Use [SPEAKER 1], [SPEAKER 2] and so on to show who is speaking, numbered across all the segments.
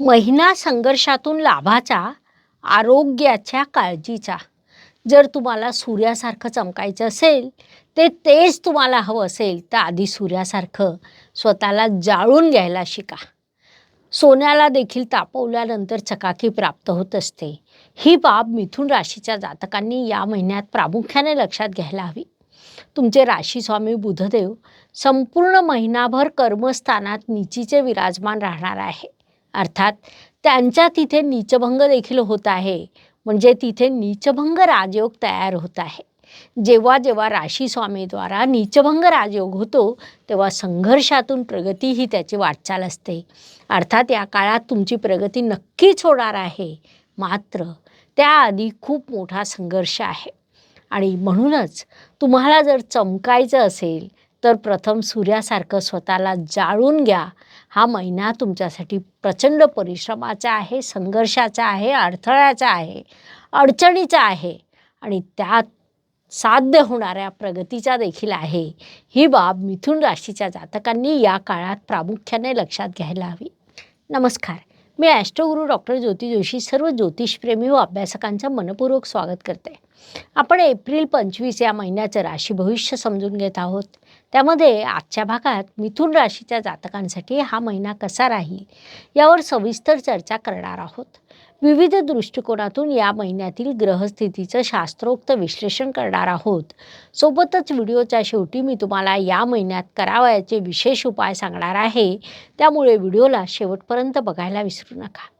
[SPEAKER 1] महिना संघर्षातून लाभाचा आरोग्याच्या काळजीचा. जर तुम्हाला सूर्यासारखं चमकायचं असेल ते तेच तुम्हाला हवं असेल तर आधी सूर्यासारखं स्वतःला जाळून घ्यायला शिका. सोन्याला देखील तापवल्यानंतर चकाकी प्राप्त होत असते. ही बाब मिथुन राशीच्या जातकांनी या महिन्यात प्रामुख्याने लक्षात घ्यायला हवी. तुमचे राशी स्वामी बुधदेव संपूर्ण महिनाभर कर्मस्थानात निचीचे विराजमान राहणार आहे अर्थात त्यांच्या तिथे नीचभंग देखील होत आहे. म्हणजे तिथे नीचभंग राजयोग तयार होत आहे. जेव्हा जेव्हा राशीस्वामीद्वारा नीचभंग राजयोग होतो तेव्हा संघर्षातून प्रगती ही त्याची वाटचाल असते. अर्थात या काळात तुमची प्रगती नक्कीच होणार आहे. मात्र त्याआधी खूप मोठा संघर्ष आहे. आणि म्हणूनच तुम्हाला जर चमकायचं असेल तर प्रथम सूर्यासारखं स्वतःला जाळून घ्या. हा महिना तुमच्यासाठी प्रचंड परिश्रमाचा आहे संघर्षाचा आहे अडथळ्याचा आहे अडचणीचा आहे आणि त्यात साध्य होणाऱ्या प्रगतीचा देखील आहे. ही बाब मिथुन राशीच्या जातकांनी या काळात प्रामुख्याने लक्षात घ्यायला हवी. नमस्कार. मी ॲस्ट्रोगुरू डॉक्टर ज्योती जोशी सर्व ज्योतिषप्रेमी व अभ्यासकांचं मनपूर्वक स्वागत करते. आपण एप्रिल पंचवीस या महिन्याचं राशी भविष्य समजून घेत आहोत. त्यामध्ये आजच्या भागात मिथुन राशीच्या जातकांसाठी हा महिना कसा राहील यावर सविस्तर चर्चा करणार आहोत. विविध दृष्टिकोनातून या महिन्यातील ग्रहस्थितीचं शास्त्रोक्त विश्लेषण करणार आहोत. सोबतच व्हिडिओच्या शेवटी मी तुम्हाला या महिन्यात करावयाचे विशेष उपाय सांगणार आहे. त्यामुळे व्हिडिओला शेवटपर्यंत बघायला विसरू नका.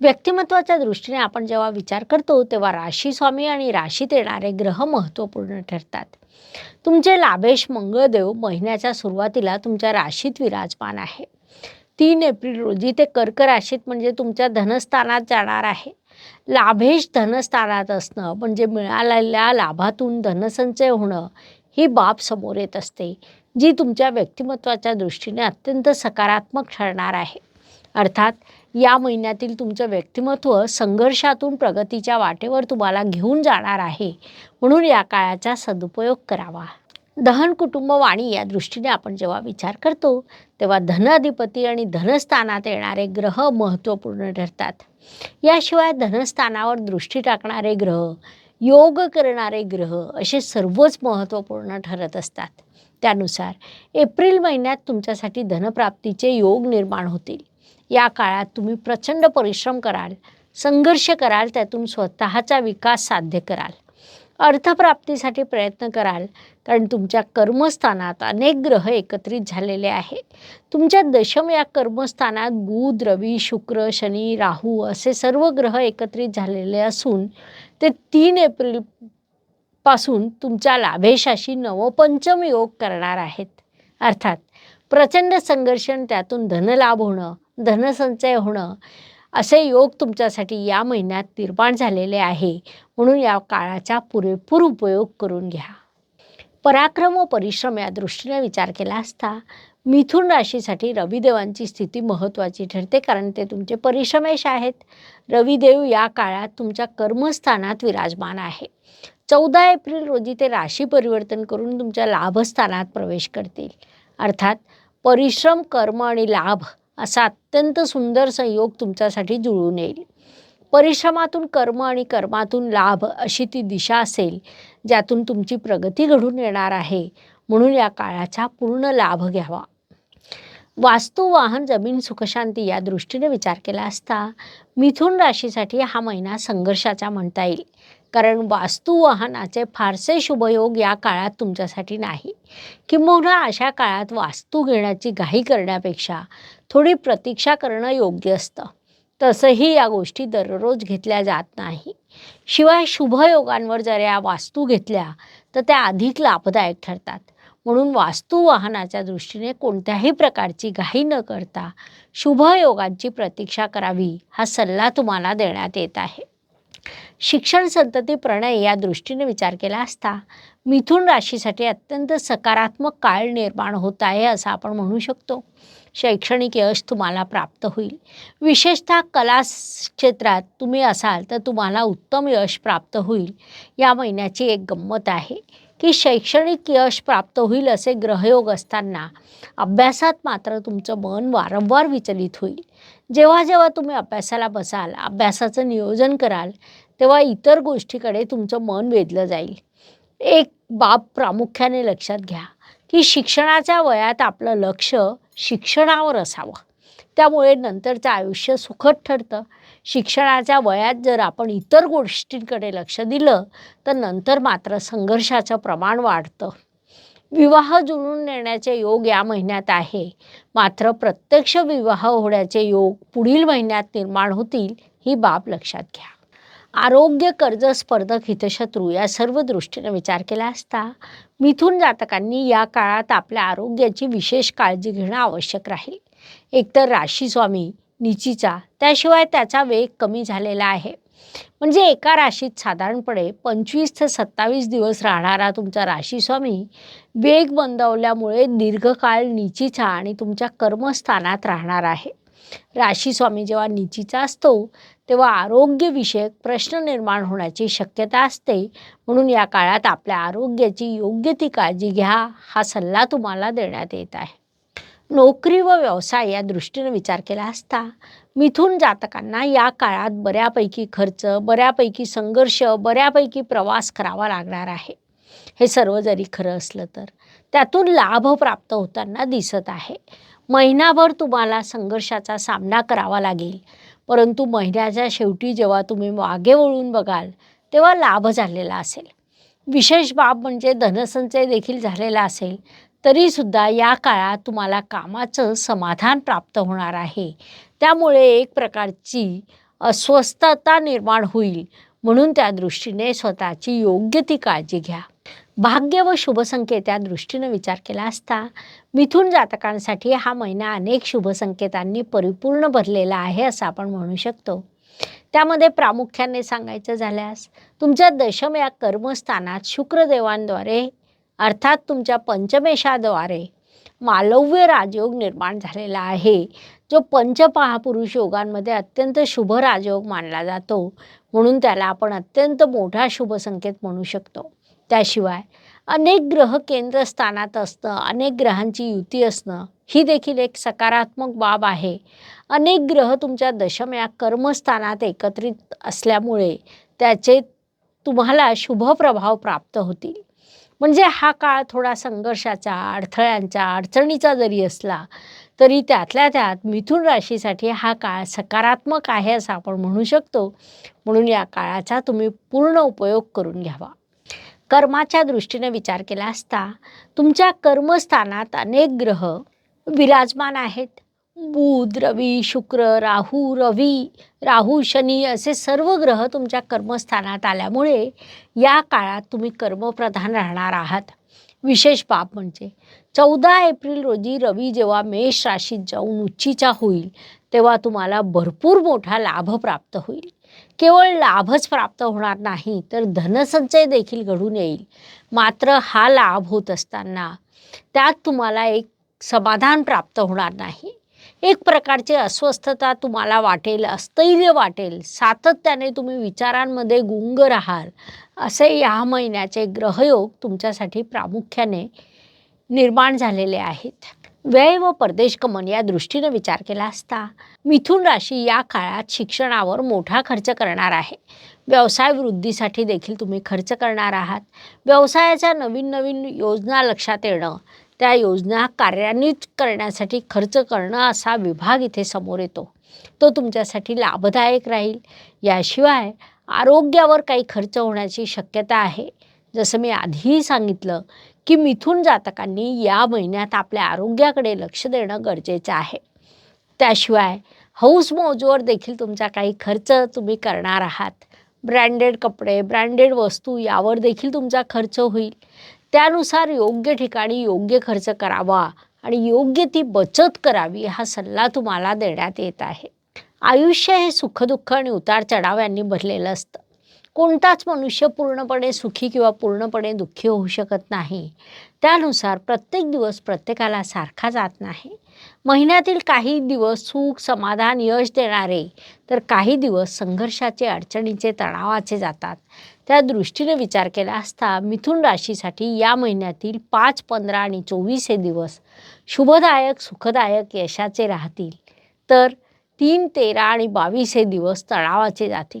[SPEAKER 1] व्यक्तिमत्वाच्या दृष्टीने आपण जेव्हा विचार करतो तेव्हा राशी स्वामी आणि राशीत येणारे ग्रह महत्त्वपूर्ण ठरतात. तुमचे लाभेश मंगळदेव महिन्याच्या सुरुवातीला तुमच्या राशीत विराजमान आहे. तीन एप्रिल रोजी ते कर्क राशीत म्हणजे तुमच्या धनस्थानात जाणार आहे. लाभेश धनस्थानात असणं म्हणजे मिळालेल्या लाभातून धनसंचय होणं ही बाब समोर येत असते जी तुमच्या व्यक्तिमत्वाच्या दृष्टीने अत्यंत सकारात्मक ठरणार आहे. अर्थात या महिन्यातील तुमचं व्यक्तिमत्व संघर्षातून प्रगतीच्या वाटेवर तुम्हाला घेऊन जाणार आहे. म्हणून या काळाचा सदुपयोग करावा. दहन कुटुंब वाणी या दृष्टीने आपण जेव्हा विचार करतो तेव्हा धनाधिपती आणि धनस्थानात येणारे ग्रह महत्त्वपूर्ण ठरतात. याशिवाय धनस्थानावर दृष्टी टाकणारे ग्रह योग करणारे ग्रह असे सर्वच महत्त्वपूर्ण ठरत असतात. त्यानुसार एप्रिल महिन्यात तुमच्यासाठी धनप्राप्तीचे योग निर्माण होतील. या काळात तुम्ही प्रचंड परिश्रम कराल संघर्ष कराल त्यातून स्वतःचा विकास साध्य कराल. अर्थप्राप्तीसाठी प्रयत्न कराल कारण तुमच्या कर्मस्थानात अनेक ग्रह एकत्रित झालेले आहे तुमच्या दशम या कर्मस्थानात बुध रवी शुक्र शनी राहू असे सर्व ग्रह एकत्रित झालेले असून ते तीन एप्रिलपासून तुमच्या लाभेशाशी नवपंचम योग करणार आहेत. अर्थात प्रचंड संघर्षण त्यातून धनलाभ होणं धनसंचय होणं असे योग तुमच्यासाठी या महिन्यात निर्माण झालेले आहे. म्हणून या काळाचा पुरेपूर उपयोग करून घ्या. पराक्रम व परिश्रम या दृष्टीने विचार केला असता मिथुन राशीसाठी रविदेवांची स्थिती महत्त्वाची ठरते कारण ते तुमचे परिश्रमेश आहेत. रविदेव या काळात तुमच्या कर्मस्थानात विराजमान आहे. चौदा एप्रिल रोजी ते राशी परिवर्तन करून तुमच्या लाभस्थानात प्रवेश करतील. अर्थात परिश्रम कर्म आणि लाभ असा अत्यंत सुंदर संयोग तुमच्यासाठी जुळून येईल. परिश्रमातून कर्म आणि कर्मातून लाभ अशी ती दिशा असेल ज्यातून तुमची प्रगती घडून येणार आहे. म्हणून या काळाचा पूर्ण लाभ घ्यावा. वास्तू वाहन जमीन सुखशांती या दृष्टीने विचार केला असता मिथुन राशीसाठी हा महिना संघर्षाचा म्हणता येईल. कारण वास्तू वाहनाचे फारसे शुभयोग या काळात तुमच्यासाठी नाही. किंबहुना अशा काळात वास्तू घेण्याची घाई करण्यापेक्षा थोडी प्रतीक्षा करणं योग्य असतं. तसंही या गोष्टी दररोज घेतल्या जात नाही. शिवाय शुभयोगांवर जर या वास्तू घेतल्या तर त्या अधिक लाभदायक ठरतात. म्हणून वास्तू वाहनाच्या दृष्टीने कोणत्याही प्रकारची घाई न करता शुभयोगांची प्रतीक्षा करावी हा सल्ला तुम्हाला देण्यात येत आहे. शिक्षण संतती प्रणय या दृष्टीने विचार केला असता मिथुन राशीसाठी अत्यंत सकारात्मक काळ निर्माण होत आहे असं आपण म्हणू शकतो. शैक्षणिक यश तुम्हाला प्राप्त होईल. विशेषतः कला क्षेत्रात तुम्ही असाल तर तुम्हाला उत्तम यश प्राप्त होईल. या महिन्याची एक गंमत आहे की शैक्षणिक यश प्राप्त होईल असे ग्रहयोग असताना अभ्यासात मात्र तुमचं मन वारंवार विचलित होईल. जेव्हा जेव्हा तुम्ही अभ्यासाला बसाल अभ्यासाचं नियोजन कराल तेव्हा इतर गोष्टीकडे तुमचं मन वेधलं जाईल. एक बाब प्रामुख्याने लक्षात घ्या. की शिक्षणाच्या वयात आपलं लक्ष शिक्षणावर असावं. त्यामुळे नंतरचं आयुष्य सुखद ठरतं. शिक्षणाच्या वयात जर आपण इतर गोष्टींकडे लक्ष दिलं तर नंतर मात्र संघर्षाचं प्रमाण वाढतं. विवाह जुळून नेण्याचे योग या महिन्यात आहे. मात्र प्रत्यक्ष विवाह होण्याचे योग पुढील महिन्यात निर्माण होतील ही बाब लक्षात घ्या. आरोग्य कर्ज स्पर्धक हितशत्रू या सर्व दृष्टीने विचार केला असता मिथून जातकांनी या काळात आपल्या आरोग्याची विशेष काळजी घेणं आवश्यक राहील. एकतर राशीस्वामी निचीचा त्याशिवाय त्याचा वेग कमी झालेला आहे. म्हणजे एका राशीत साधारणपणे पंचवीस ते सत्तावीस दिवस राहणारा तुमचा राशीस्वामी वेग बंदवल्यामुळे दीर्घकाळ निचीचा आणि तुमच्या कर्मस्थानात राहणार आहे. राशीस्वामी जेव्हा निचीचा असतो तेव्हा आरोग्यविषयक प्रश्न निर्माण होण्याची शक्यता असते. म्हणून या काळात आपल्या आरोग्याची योग्य ती काळजी घ्या हा सल्ला तुम्हाला देण्यात येत आहे. नोकरी व व्यवसाय या दृष्टीने विचार केला असता मिथून जातकांना या काळात बऱ्यापैकी खर्च बऱ्यापैकी संघर्ष बऱ्यापैकी प्रवास करावा लागणार आहे. हे सर्व जरी खरं असलं तर त्यातून लाभ प्राप्त होताना दिसत आहे. महिनाभर तुम्हाला संघर्षाचा सामना करावा लागेल. परंतु महिन्याच्या शेवटी जेव्हा तुम्ही मागे वळून बघाल तेव्हा लाभ झालेला असेल. विशेष बाब म्हणजे धनसंचय देखील झालेला असेल तरीसुद्धा या काळात तुम्हाला कामाचं समाधान प्राप्त होणार आहे. त्यामुळे एक प्रकारची अस्वस्थता निर्माण होईल म्हणून त्या दृष्टीने स्वतःची योग्य ती काळजी घ्या. भाग्य व शुभसंकेत या दृष्टीनं विचार केला असता मिथून जातकांसाठी हा महिना अनेक शुभसंकेतांनी परिपूर्ण भरलेला आहे असं आपण म्हणू शकतो. त्यामध्ये प्रामुख्याने सांगायचं झाल्यास तुमच्या दशम या कर्मस्थानात शुक्रदेवांद्वारे अर्थात तुमच्या पंचमेशाद्वारे मालव्य राजयोग निर्माण झालेला आहे जो पंचपहापुरुष योगांमध्ये अत्यंत शुभ राजयोग मानला जातो. म्हणून त्याला आपण अत्यंत मोठा शुभसंकेत म्हणू शकतो. त्याशिवाय अनेक ग्रह केंद्रस्थानात असणं अनेक ग्रहांची युती असणं ही देखील एक सकारात्मक बाब आहे. अनेक ग्रह तुमच्या दशम या कर्मस्थानात एकत्रित असल्यामुळे त्याचे तुम्हाला शुभ प्रभाव प्राप्त होतील. म्हणजे हा काळ थोडा संघर्षाचा अडथळ्यांचा अडचणीचा जरी असला तरी त्यातल्या त्यात मिथुन राशीसाठी हा काळ सकारात्मक आहे असं आपण म्हणू शकतो. म्हणून या काळाचा तुम्ही पूर्ण उपयोग करून घ्यावा. कर्माच्या दृष्टीने विचार केला असता तुमच्या कर्मस्थानात अनेक ग्रह विराजमान आहेत. बुध रवी शुक्र राहू रवी राहू शनी असे सर्व ग्रह तुमच्या कर्मस्थानात आल्यामुळे या काळात तुम्ही कर्मप्रधान राहणार आहात. विशेष बाब म्हणजे चौदा एप्रिल रोजी रवी जेव्हा मेष राशीत जाऊन उच्चीचा होईल तेव्हा तुम्हाला भरपूर मोठा लाभ प्राप्त होईल. केवळ लाभच प्राप्त होणार नाही तर धनसंचय देखील घडून येईल. मात्र हा लाभ होत असताना त्यात तुम्हाला एक समाधान प्राप्त होणार नाही. एक प्रकारची अस्वस्थता तुम्हाला वाटेल अस्थैर्य वाटेल. सातत्याने तुम्ही विचारांमध्ये गुंग राहाल. असे या महिन्याचे ग्रहयोग तुमच्यासाठी प्रामुख्याने निर्माण झालेले आहेत. व्यय व परदेश गमन या दृष्टीनं विचार केला असता. मिथुन राशी या काळात शिक्षणावर मोठा खर्च करणार आहे. व्यवसाय वृद्धीसाठी देखील तुम्ही खर्च करणार आहात. व्यवसायाच्या नवीन नवीन योजना लक्षात येणं त्या योजना कार्यान्वित करण्यासाठी खर्च करणं असा विभाग इथे समोर येतो. तो तुमच्यासाठी लाभदायक राहील. याशिवाय आरोग्यावर काही खर्च होण्याची शक्यता आहे. जसं मी आधीही सांगितलं की मिथून जातकांनी या महिन्यात आपल्या आरोग्याकडे लक्ष देणं गरजेचं आहे. त्याशिवाय हौस मौजवर देखील तुमचा काही खर्च तुम्ही करणार आहात. ब्रँडेड कपडे ब्रँडेड वस्तू यावर देखील तुमचा खर्च होईल. त्यानुसार योग्य ठिकाणी योग्य खर्च करावा आणि योग्य ती बचत करावी हा सल्ला तुम्हाला देण्यात येत आहे. आयुष्य हे सुखदुःख आणि उतार चढाव यांनी भरलेलं असतं. कोणताच मनुष्य पूर्णपणे सुखी किंवा पूर्णपणे दुःखी होऊ शकत नाही. त्यानुसार प्रत्येक दिवस प्रत्येकाला सारखा जात नाही. महिन्यातील काही दिवस सुख समाधान यश देणारे तर काही दिवस संघर्षाचे अडचणीचे तणावाचे जातात. त्या दृष्टीने विचार केला असता मिथुन राशीसाठी या महिन्यातील पाच पंधरा आणि चोवीस हे दिवस शुभदायक सुखदायक यशाचे राहतील. तर तीन तेरा आणि बावीस हे दिवस तणावाचे जातील.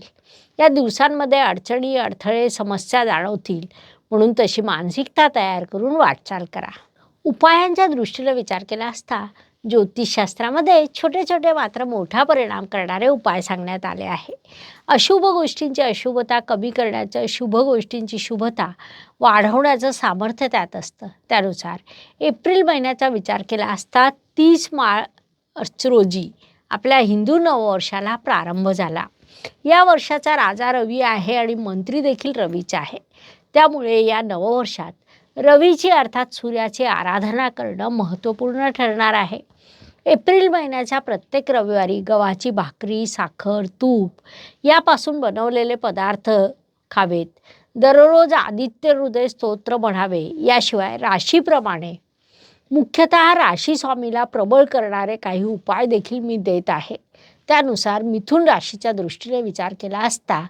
[SPEAKER 1] या दिवसांमध्ये अडचणी अडथळे समस्या जाणवतील. म्हणून तशी मानसिकता तयार करून वाटचाल करा. उपायांच्या दृष्टीने विचार केला असता ज्योतिषशास्त्रामध्ये छोटे छोटे मात्र मोठा परिणाम करणारे उपाय सांगण्यात आले आहे. अशुभ गोष्टींची अशुभता कमी करण्याचं शुभ गोष्टींची शुभता वाढवण्याचं सामर्थ्य त्यात असतं. त्यानुसार एप्रिल महिन्याचा विचार केला असता तीस मार्च रोजी आपल्या हिंदू नववर्षाला प्रारंभ झाला. या वर्षाचा राजा रवी आहे आणि मंत्री देखील रवीचा आहे. त्यामुळे या नववर्षात रवीची अर्थात सूर्याची आराधना करणं महत्त्वपूर्ण ठरणार आहे. एप्रिल महिन्याच्या प्रत्येक रविवारी गव्हाची भाकरी साखर तूप यापासून बनवलेले पदार्थ खावेत. दररोज आदित्य हृदय स्तोत्र म्हणावे. याशिवाय राशीप्रमाणे मुख्यतः राशी स्वामीला प्रबळ करणारे काही उपाय देखील मी देत आहे. त्यानुसार मिथुन राशीच्या दृष्टीने विचार केला असता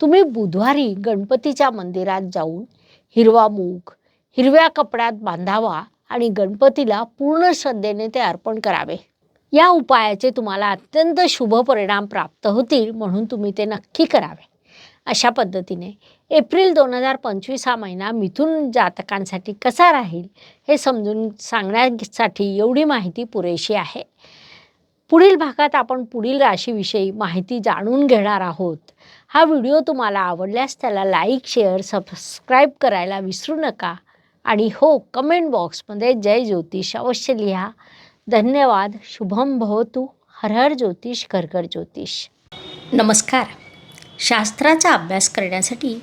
[SPEAKER 1] तुम्ही बुधवारी गणपतीच्या मंदिरात जाऊन हिरवा मूग हिरव्या कपड्यात बांधावा आणि गणपतीला पूर्ण श्रद्धेने ते अर्पण करावे. या उपायाचे तुम्हाला अत्यंत शुभ परिणाम प्राप्त होतील म्हणून तुम्ही ते नक्की करावे. अशा पद्धतीने एप्रिल दोन हजार पंचवीस हा महिना मिथुन जातकांसाठी कसा राहील हे समजून सांगण्यासाठी एवढी माहिती पुरेशी आहे. पुढील भागात आपण पुढील राशीविषयी माहिती जाणून घेणार आहोत. हा व्हिडिओ तुम्हाला आवडल्यास त्याला लाईक शेअर सबस्क्राईब करायला विसरू नका आणि हो कमेंट बॉक्समध्ये जय ज्योतिष अवश्य लिहा. धन्यवाद. शुभम भवतु. हर हर ज्योतिष घर घर ज्योतिष. नमस्कार. शास्त्राचा अभ्यास करण्यासाठी